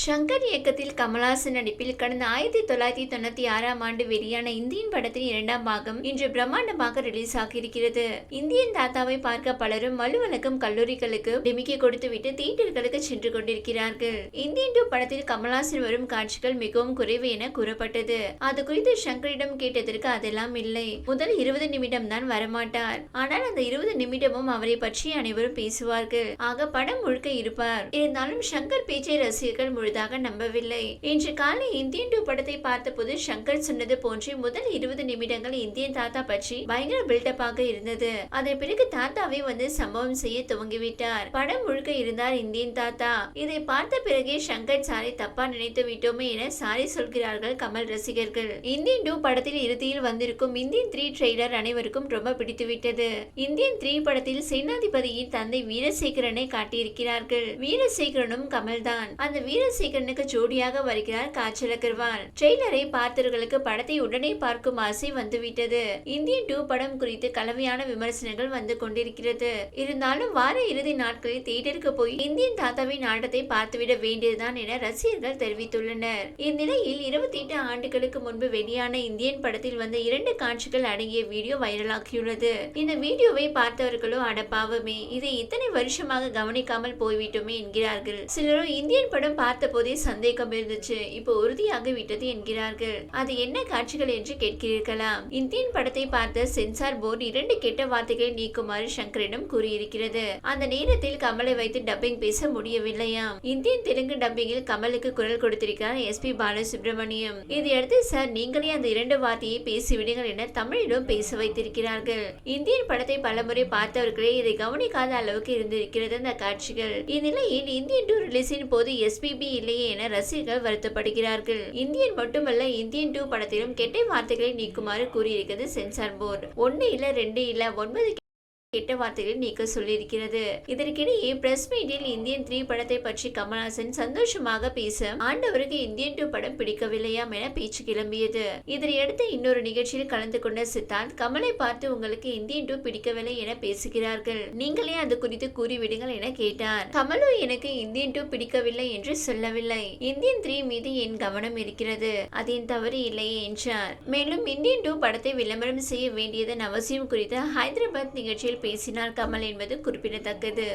ஷங்கர் இயக்கத்தில் கமல்ஹாசன் நடிப்பில் கடந்த ஆயிரத்தி தொள்ளாயிரத்தி தொண்ணூத்தி ஆறாம் ஆண்டு வெளியான இந்தியன் படத்தின் இரண்டாம் பாகம் இன்று பிரம்மாண்டமாக ரிலீஸ் ஆகியிருக்கிறது. இந்தியன் தாத்தாவை பார்க்க பலரும் அலுவலகம் கல்லூரிகளுக்கு டிமிக்கி கொடுத்துவிட்டு தியேட்டர்களுக்கு சென்று கொண்டிருக்கிறார்கள். இந்தியன் டூ படத்தில் கமல்ஹாசன் வரும் காட்சிகள் மிகவும் குறைவு என கூறப்பட்டது. அது குறித்து ஷங்கரிடம் கேட்டதற்கு அதெல்லாம் இல்லை. முதல் இருபது நிமிடம் தான் வரமாட்டார். ஆனால் அந்த இருபது நிமிடமும் அவரை பற்றி அனைவரும் பேசுவார்கள். ஆக படம் முழுக்க இருப்பார். இருந்தாலும் ஷங்கர் பேச்சை ரசிகர்கள் முழுதாக நம்பவில்லை. இன்று காலை இந்தியன் டூ படத்தை பார்த்தபோது சங்கர் சொன்னது போன்று முதல் இருபது நிமிடங்கள் இந்தியன் தாத்தா பற்றி பயங்கர பில்டப்பாக இருந்தது. அதன் பிறகு தாத்தாவை வந்து சம்பவம் செய்ய துவங்கிவிட்டார். படம் முழுக்க இருந்தார் இந்தியன் தாத்தா. இதை பார்த்த பிறகே சங்கர் சாரை தப்பா நினைத்து விட்டோமே என சாரி சொல்கிறார்கள் கமல் ரசிகர்கள். இந்தியன் டூ படத்தில் இறுதியில் வந்திருக்கும் இந்தியன் த்ரீ ட்ரெய்லர் அனைவருக்கும் ரொம்ப பிடித்துவிட்டது. இந்தியன் த்ரீ படத்தில் சேனாதிபதியின் தந்தை வீரசேகரனை காட்டியிருக்கிறார்கள். வீரசேகரனும் கமல்தான். அந்த சீக்கிரனுக்கு ஜோடியாக வருகிறார் காஜல் அகர்வால். ட்ரெய்லரை பார்த்தவர்களுக்கு படத்தை உடனே பார்க்கும் ஆசை வந்துவிட்டது. இந்தியன் டூ படம் குறித்து கலவையான விமர்சனங்கள் வந்து கொண்டிருக்கிறது. இருந்தாலும் வார இறுதி நாட்களில் தியேட்டருக்கு போய் இந்தியன் தாத்தாவின் ஆட்டத்தை பார்த்துவிட வேண்டியதுதான் என ரசிகர்கள் தெரிவித்துள்ளனர். இந்நிலையில் இருபத்தி எட்டு ஆண்டுகளுக்கு முன்பு வெளியான இந்தியன் படத்தில் வந்த இரண்டு காட்சிகள் அடங்கிய வீடியோ வைரலாகியுள்ளது. இந்த வீடியோவை பார்த்தவர்களோ அடப்பாவமே இதை இத்தனை வருஷமாக கவனிக்காமல் போய்விட்டோமே என்கிறார்கள். சிலரோ இந்தியன் படம் பார்த்த போதே சந்தேகம் இருந்துச்சு. இப்போ உறுதியாக விட்டது என்கிறார்கள். அது என்ன காட்சிகள் என்று கேட்கிறீர்களாம்? இந்தியன் படத்தை பார்த்த சென்சார் போர்டு இரண்டு கெட்ட வார்த்தைகளை நீக்குமாறு சங்கரிடம் கூறியிருக்கிறது. அந்த நேரத்தில் கமலை வைத்து டப்பிங் பேச முடியவில்லையாம். இந்தியன் தெலுங்கு டப்பிங்கில் கமலுக்கு குரல் கொடுத்திருக்கிறார் எஸ் பி பாலசுப்ரமணியம். இதையடுத்து சார் நீங்களே அந்த இரண்டு வார்த்தையை பேசிவிடுங்கள் என தமிழிடம் பேச வைத்திருக்கிறார்கள். இந்தியன் படத்தை பலமுறை பார்த்தவர்களே இதை கவனிக்காத அளவுக்கு இருந்திருக்கிறது அந்த காட்சிகள். இந்நிலையில் இந்தியன் டூ ரிலீஸின் போது எஸ்பிபி இல்லையே என ரசிகர்கள் வருத்தப்படுகிறார்கள். இந்தியன் மட்டுமல்ல இந்தியன் டூ படத்திலும் கெட்ட வார்த்தைகளை நீக்குமாறு கூறியிருக்கிறது சென்சார் போர்டு. ஒன்னு இல்ல ரெண்டு இல்ல ஒன்பது கெட்ட வார்த்தைகளை நீக்க சொல்லியிருக்கிறது. இதற்கிடையே பிரஸ் மீட்டில் இந்தியன் த்ரீ படத்தை பற்றி கமல்ஹாசன் சந்தோஷமாக பேச ஆண்டவருக்கு இந்தியன் டூ படம் பிடிக்கவில்லையாம் என பேச்சு கிளம்பியது. இதனையடுத்து இன்னொரு நிகழ்ச்சியில் கலந்து கொண்ட சித்தார்த் கமலை பார்த்து உங்களுக்கு இந்தியன் டூ பிடிக்கவில்லை என பேசுகிறார்கள். நீங்களே அது குறித்து கூறிவிடுங்கள் என கேட்டார். கமலோ எனக்கு இந்தியன் டூ பிடிக்கவில்லை என்று சொல்லவில்லை. இந்தியன் த்ரீ மீது என் கவனம் இருக்கிறது? அதன் தவறு இல்லையே என்றார். மேலும் இந்தியன் டூ படத்தை விளம்பரம் செய்ய வேண்டியதன் அவசியம் குறித்து ஹைதராபாத் நிகழ்ச்சியில் பேசினார் கமல் என்பது குறிப்பிடத்தக்கது.